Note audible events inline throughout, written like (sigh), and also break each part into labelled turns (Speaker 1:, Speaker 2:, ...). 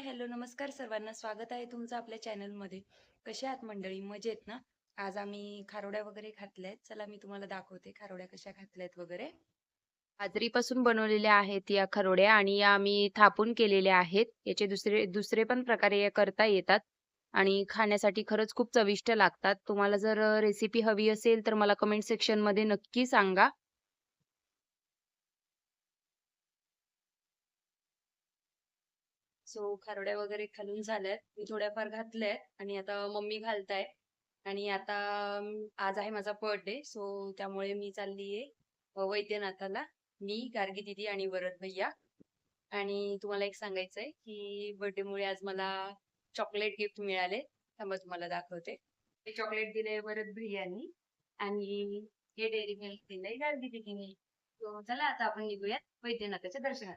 Speaker 1: Hi hello नमस्कार सर्वांना. स्वागत आहे तुमचं आपल्या चॅनलमध्ये. कसे आहात मंडळी? मजेत ना? आज आम्ही खारोड्या वगैरे घातल्यात. चला मी तुम्हाला दाखवते खारोड्या कशा घातल्यात वगैरे.
Speaker 2: बाजरीपासून बनवलेल्या आहेत या खरोड्या आणि या आम्ही थापून केलेल्या आहेत. याचे दुसरे दुसरे पण प्रकारे या करता येतात आणि खाण्यासाठी खरंच खूप चविष्ट लागतात. तुम्हाला जर रेसिपी हवी असेल तर मला कमेंट सेक्शनमध्ये नक्की सांगा.
Speaker 1: सो खारोड्या वगैरे खालून झाल्यात मी थोड्याफार घातल्यात आणि आता मम्मी घालताय. आणि आता आज आहे माझा बर्थडे सो त्यामुळे मी चाललीये वैद्यनाथाला. मी गार्गी दिदी आणि वरद भैया. आणि तुम्हाला एक सांगायचंय की बर्थडे मुळे आज मला चॉकलेट गिफ्ट मिळाले. त्यामुळे तुम्हाला दाखवते. हे चॉकलेट दिले वरद भैयानी. आणि हे डेअरी मिल्क दिलंय गार्गी दिदीने. चला आता आपण निघूयात वैद्यनाथाच्या दर्शनात.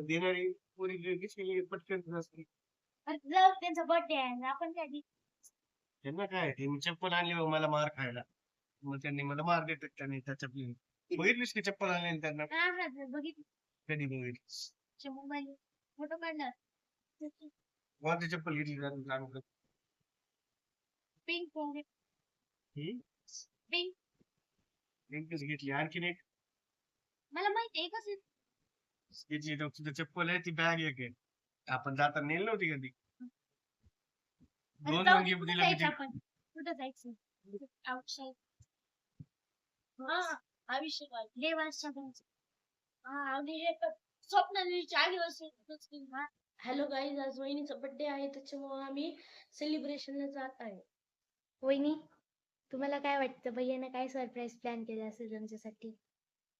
Speaker 3: देणारी पोरी कशी पटकन नसते
Speaker 4: त्यांचा बर्थडे आहे ना आपण काय दे-
Speaker 3: त्यांना काय ते मी चप्पल आणली बघ मला मार खायला. मग त्यांनी मला मार देतात त्याने त्या चपलीने बघितलीस की चप्पल आणली ना त्यांना?
Speaker 4: बघितलं. फोटो काढला.
Speaker 3: कोणती चप्पल घेतली.
Speaker 4: Pink pink.
Speaker 3: नेमकीच घेतली. आणखीन एक?
Speaker 4: मला माहिती आहे कसं
Speaker 3: याची इथं तुझं चप्पल आहे ती बॅग एक आहे. आपण जाताना नेली नव्हती कधी? दोन दोन गिफ्ट दिलं
Speaker 4: जायचं
Speaker 3: म्हणजे
Speaker 4: आपण? कुठं जायचं? आउटसाईड हा. आयुष्य देवाच्या हा हे स्वप्नालीच्या आदिवासी हॅलो गाईज आज वहिनीचा बर्थडे आहे त्याच्यामुळे आम्ही सेलिब्रेशनला जात आहे.
Speaker 5: वहिनी तुम्हाला काय वाटतं? भैयानं काय सरप्राईज प्लॅन केलं असेल तुमच्यासाठी?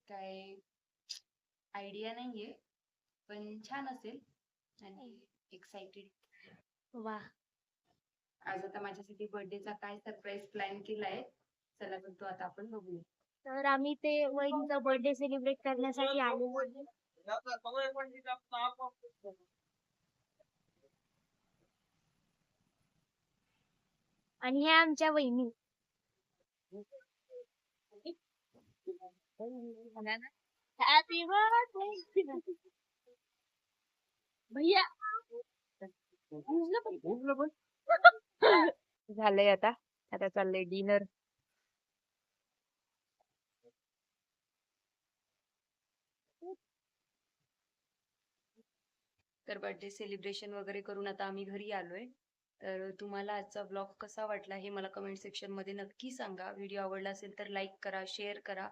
Speaker 1: काय आयडिया नाहीये पण छान असेल आणि एक्साइटेड
Speaker 5: वा.
Speaker 1: आज आता माझ्यासाठी बर्थडेचा काय सरप्राईज प्लॅन केलाय चला तर तो आता आपण बघूया.
Speaker 5: तर आम्ही ते वहिनीचा बर्थडे सेलिब्रेट करण्यासाठी आलेलो आहे. आणि ह्या आमच्या वहिनी.
Speaker 4: हॅपी बर्थडे भैया. (laughs)
Speaker 2: झालंय आता. आता चाललंय डिनर
Speaker 1: तर बर्थडे सेलिब्रेशन वगैरे करून आता आम्ही घरी आलोय. तर तुम्हाला आजचा ब्लॉग कसा वाटला हे मला कमेंट सेक्शनमध्ये नक्की सांगा. व्हिडिओ आवडला असेल तर लाईक करा शेअर करा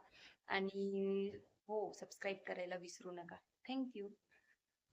Speaker 1: आणि हो सबस्क्राईब करायला विसरू नका. थँक्यू